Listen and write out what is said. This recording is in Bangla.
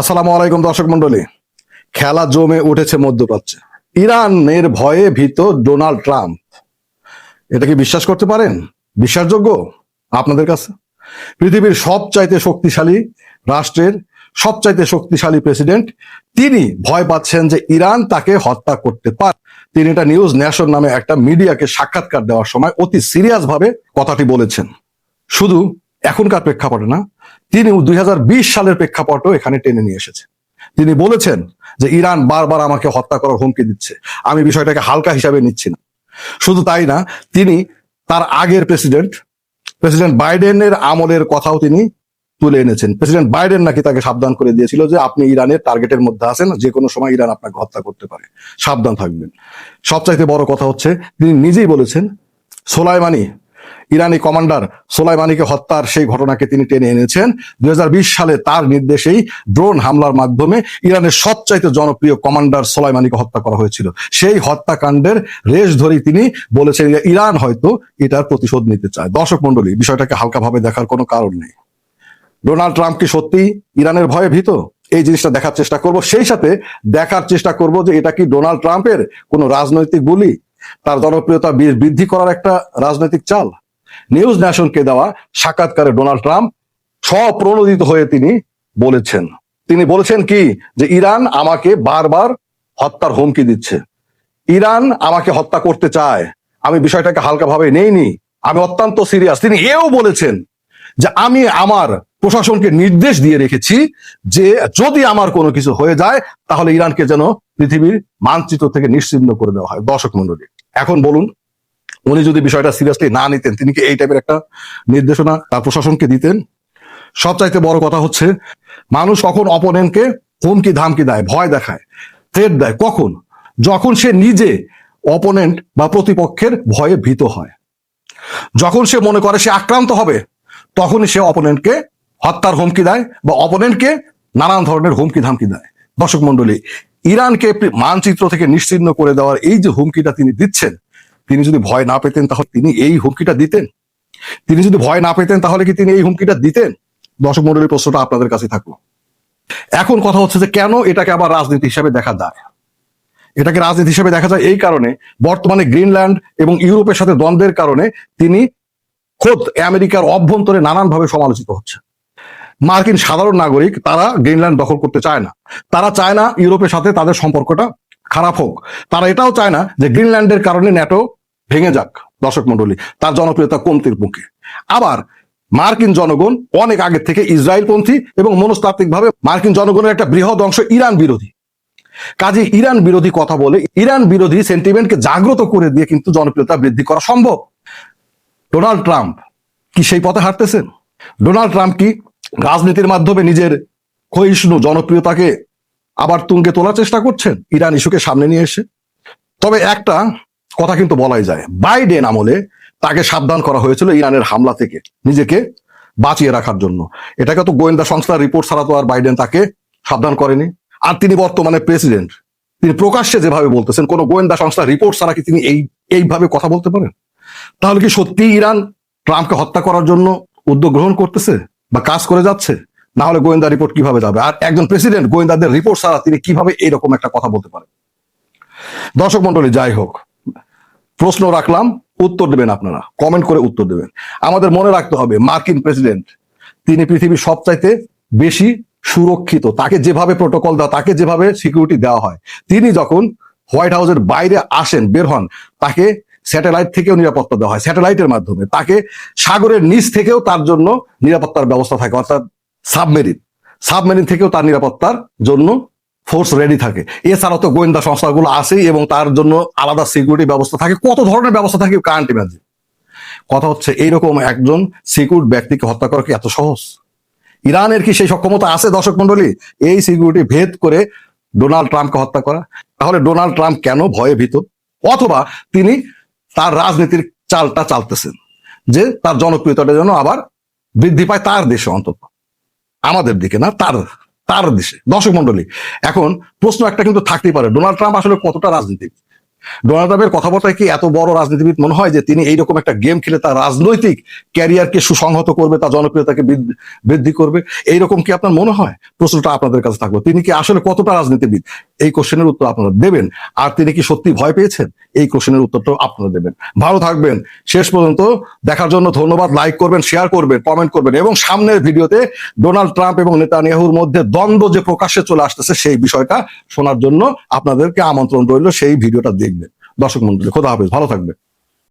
আসসালামু আলাইকুম দর্শক মন্ডলী খেলা জমে উঠেছে মধ্যপ্রাচ্যে। ইরানের ভয়ে ভীত ডোনাল্ড ট্রাম্প। এটা কি বিশ্বাস করতে পারেন? বিশ্বাসযোগ্য? আপনাদের কাছে? পৃথিবীর সবচাইতে শক্তিশালী রাষ্ট্রের সবচাইতে শক্তিশালী প্রেসিডেন্ট, তিনি ভয় পাচ্ছেন যে ইরান তাকে হত্যা করতে পারে। তিনি এটা নিউজ ন্যাশন নামে একটা মিডিয়াকে সাক্ষাৎকার দেওয়ার সময় অতি সিরিয়াস ভাবে কথাটি বলেছেন। শুধু এখনকার প্রেক্ষাপটে না তিনি দুই হাজার বিশ সালের প্রেক্ষাপটও এখানে টেনে নিয়ে এসেছে। তিনি বলেছেন যে, ইরান বারবার আমাকে হত্যা করার হুমকি দিচ্ছে। আমি বিষয়টাকে হালকা হিসাবে নিচ্ছি না। শুধু তাই না, তিনি তার আগের প্রেসিডেন্ট প্রেসিডেন্ট বাইডেনের আমলের কথাও তিনি তুলে এনেছেন। প্রেসিডেন্ট বাইডেন নাকি তাকে সাবধান করে দিয়েছিল যে, আপনি ইরানের টার্গেটের মধ্যে আছেন যে কোনো সময় ইরান আপনাকে হত্যা করতে পারে। সাবধান থাকবেন। সবচাইতে বড় কথা হচ্ছে, তিনি নিজেই বলেছেন, সোলাইমানি ইরানি কমান্ডার সোলাইমানিকে হত্যার সেই ঘটনাকে তিনি টেনে এনেছেন। দুই সালে তার নির্দেশেই ড্রোন হামলার মাধ্যমে ইরানের সবচাইতে জনপ্রিয় কমান্ডার সোলাইমানিকে হত্যা করা হয়েছিল। সেই হত্যাকাণ্ডের রেশ ধরেই তিনি বলেছেন ইরান হয়তো এটার প্রতিশোধ নিতে চায়। দর্শক মন্ডলী বিষয়টাকে হালকাভাবে দেখার কোনো কারণ নেই। ডোনাল্ড ট্রাম্প কি সত্যি ইরানের ভয়ে ভীত? এই জিনিসটা দেখার চেষ্টা করব। সেই সাথে দেখার চেষ্টা করব যে এটা কি ডোনাল্ড ট্রাম্পের কোনো রাজনৈতিক বুলি তার জনপ্রিয়তা বৃদ্ধি করার একটা রাজনৈতিক চাল। নিউজ ন্যাশনকে দেওয়া সাক্ষাৎকারে ডোনাল্ড ট্রাম্প স্বপ্রণোদিত হয়ে তিনি বলেছেন। তিনি বলেছেন কি? যে ইরান আমাকে বারবার হত্যার হুমকি দিচ্ছে। ইরান আমাকে হত্যা করতে চায়। আমি বিষয়টাকে হালকাভাবে নেইনি। আমি অত্যন্ত সিরিয়াস। তিনি এও বলেছেন যে আমি আমার প্রশাসনকে নির্দেশ দিয়ে রেখেছি যে যদি আমার কোনো কিছু হয়ে যায়, তাহলে ইরানকে যেন পৃথিবীর মানচিত্র থেকে নিশ্চিহ্ন করে দেওয়া হয়। দর্শক মন্ডলী এখন বলুন, উনি যদি বিষয়টা সিরিয়াসলি না নিতেন, তিনি কি এই টাইপের একটা নির্দেশনা তার প্রশাসনকে দিতেন? সবচাইতে বড় কথা হচ্ছে, মানুষ কখন অপোনেন্টকে হুমকি ধামকি দেয়, ভয় দেখায় থ্রেট দেয়, কখন? যখন সে নিজে অপোনেন্ট বা প্রতিপক্ষের ভয়ে ভীত হয়। যখন সে মনে করে সে আক্রান্ত হবে, তখনই সে অপোনেন্টকে হত্যার হুমকি দেয় বা অপোনেন্টকে নানান ধরনের হুমকি ধামকি দেয়। দর্শক মন্ডলী ইরানকে মানচিত্র থেকে নিশ্চিহ্ন করে দেওয়ার এই যে হুমকিটা তিনি দিচ্ছেন, তিনি যদি ভয় না পেতেন তাহলে তিনি এই হুমকিটা দিতেন। তিনি যদি ভয় না পেতেন তাহলে কি তিনি এই হুমকিটা দিতেন? দর্শক মন্ডলীর প্রশ্নটা আপনাদের কাছে থাকল। এখন কথা হচ্ছে যে কেন এটাকে আবার রাজনীতি হিসাবে দেখা যায়? এটাকে রাজনীতি হিসেবে দেখা যায় এই কারণে, বর্তমানে গ্রিনল্যান্ড এবং ইউরোপের সাথে দ্বন্দ্বের কারণে তিনি খোদ আমেরিকার অভ্যন্তরে নানানভাবে সমালোচিত হচ্ছে মার্কিন সাধারণ নাগরিক তারা গ্রিনল্যান্ড দখল করতে চায় না। তারা চায় না ইউরোপের সাথে তাদের সম্পর্কটা খারাপ হোক। তারা এটাও চায় না যে গ্রিনল্যান্ডের কারণে ন্যাটো ভেঙে যাক, দর্শক মন্ডলী তার জনপ্রিয়তা কমতির মুখে আবার মার্কিন জনগণ অনেক আগে থেকে ইসরায়েলপন্থী এবং মনস্তাত্ত্বিকভাবে মার্কিন জনগণের একটা বৃহৎ অংশ ইরান বিরোধী। কাজে ইরান বিরোধী কথা বলে ইরান বিরোধী সেন্টিমেন্টকে জাগ্রত করে দিয়ে কিন্তু জনপ্রিয়তা বৃদ্ধি করা সম্ভব। ডোনাল্ড ট্রাম্প কি সেই পথে হাঁটতেছেন? ডোনাল্ড ট্রাম্প কি রাজনীতির মাধ্যমে নিজের ক্ষয়িষ্ণু জনপ্রিয়তাকে আবার তুঙ্গে তোলার চেষ্টা করছেন? ইরান ইস্যুকে সামনে নিয়ে এসে। তবে একটা কথা কিন্তু বলাই যায়। বাইডেন আমলে তাকে সাবধান করা হয়েছিল ইরানের হামলা থেকে নিজেকে বাঁচিয়ে রাখার জন্য। এটাকে তো গোয়েন্দা সংস্থার রিপোর্ট ছাড়া তো আর বাইডেন তাকে সাবধান করেনি। আর তিনি বর্তমানে প্রেসিডেন্ট। তিনি প্রকাশ্যে যেভাবে বলতেছেন, কোন গোয়েন্দা সংস্থার রিপোর্ট ছাড়া কি তিনি এই, এইভাবে কথা বলতে পারেন? তাহলে কি সত্যি ইরান ট্রাম্পকে হত্যা করার জন্য উদ্যোগ গ্রহণ করতেছে? বা কাজ করে যাচ্ছে না হলে গোয়েন্দা রিপোর্ট কীভাবে যাবে? আর একজন প্রেসিডেন্ট গোয়েন্দাদের রিপোর্ট ছাড়া তিনি কীভাবে এরকম একটা কথা বলতে পারেন? দর্শক মন্ডলী যাই হোক, প্রশ্ন রাখলাম, উত্তর দেবেন আপনারা কমেন্ট করে উত্তর দেবেন। আমাদের মনে রাখতে হবে, মার্কিন প্রেসিডেন্ট তিনি পৃথিবীর সবচাইতে বেশি সুরক্ষিত, তাকে যেভাবে প্রোটোকল দেওয়া, তাকে যেভাবে সিকিউরিটি দেওয়া হয়, তিনি যখন হোয়াইট হাউসের বাইরে আসেন, বের হন, তাকে স্যাটেলাইট থেকেও নিরাপত্তা দেওয়া হয়, স্যাটেলাইটের মাধ্যমে। তাকে সাগরের নিচ থেকেও তার জন্য নিরাপত্তার ব্যবস্থা থাকে, অর্থাৎ সাবমেরিন। সাবমেরিন থেকেও তার নিরাপত্তার জন্য ফোর্স রেডি থাকে। এছাড়া তো গোয়েন্দা সংস্থাগুলো আসেই এবং তার জন্য আলাদা সিকিউরিটি ব্যবস্থা থাকে। কত ধরনের ব্যবস্থা থাকে কারেন্ট ইমাজিন কথা হচ্ছে এইরকম একজন সিকিউর ব্যক্তিকে হত্যা করা কি এত সহজ? ইরানের কি সেই সক্ষমতা আছে দর্শক মন্ডলী এই সিকিউরিটি ভেদ করে ডোনাল্ড ট্রাম্পকে হত্যা করা। তাহলে ডোনাল্ড ট্রাম্প কেন ভয়ে ভীত? অথবা তিনি তার রাজনীতির চালটা চালতেছেন যে তার জনপ্রিয়তাটা যেন আবার বৃদ্ধি পায় তার দেশে অন্তত। আমাদের দিকে না, তার তার দেশে। দর্শক মন্ডলী এখন প্রশ্ন একটা কিন্তু থাকতেই পারে, ডোনাল্ড ট্রাম্প আসলে কতটা রাজনীতি ডোনাল্ড ট্রাম্পের কথাবার্তায় কি এত বড় রাজনীতিবিদ মনে হয় যে তিনি এইরকম একটা গেম খেলে তার রাজনৈতিক ক্যারিয়ারকে সুসংহত করবে, তার জনপ্রিয়তাকে বৃদ্ধি- করবে? এইরকম কি আপনার মনে হয়? প্রশ্নটা আপনাদের কাছে থাকবে তিনি কি আসলে কতটা রাজনীতিবিদ? এই কোশ্চেনের উত্তর আপনারা দেবেন। আর তিনি কি সত্যি ভয় পেয়েছেন? এই কোশ্চেনের উত্তরটাও আপনারা দেবেন। ভালো থাকবেন। শেষ পর্যন্ত দেখার জন্য ধন্যবাদ। লাইক করবেন শেয়ার করবেন কমেন্ট করবেন এবং সামনের ভিডিওতে ডোনাল্ড ট্রাম্প এবং নেতানিয়াহুর মধ্যে দ্বন্দ্ব যে প্রকাশ্যে চলে আসতেছে, সেই বিষয়টা শোনার জন্য আপনাদেরকে আমন্ত্রণ রইল। সেই ভিডিওটা দেখবেন। দর্শক মন্ডলী খোদা হাফেজ ভালো থাকবে